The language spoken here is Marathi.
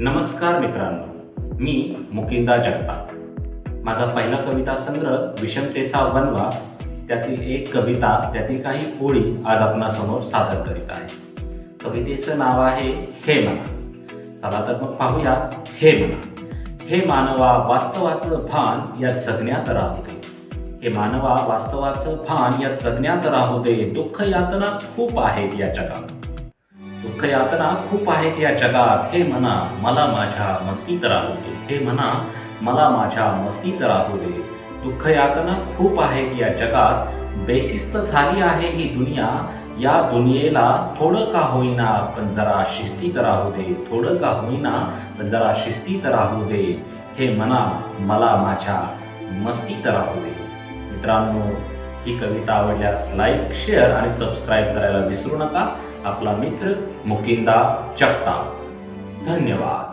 नमस्कार मित्रांनो मी मुकिंदा जगताप. माझा पहिला कविता संग्रह विषमतेचा वनवा त्यातील एक कविता त्यातील काही ओळी आज आपणासमोर सादर करीत आहे. कवितेचं नाव आहे हे म्हणा चला तर मग पाहूया हे म्हणा हे मानवा वास्तवाचं भान या जगण्यात राहू दे. हे मानवा वास्तवाचं भान या जगण्यात राहू दे. दुःख यातना खूप आहेत या जगात. दुःख यातना खूप आहेत या जगात हे म्हणा मला माझ्या मस्तीत राहू दे. हे म्हणा मला माझ्या मस्तीत राहू दे. दुःख यातना खूप आहेत या जगात बेशिस्त झाली आहे ही दुनिया. या दुनियेला थोडं का होईना पण जरा शिस्तीत राहू दे. थोडं का होईना पण जरा शिस्तीत राहू दे. हे म्हणा मला माझ्या मस्तीत राहू दे. मित्रांनो ही कविता आवडल्यास लाईक शेअर आणि सबस्क्राईब करायला विसरू नका. आपला मित्र मुकिंदा चक्ता. धन्यवाद.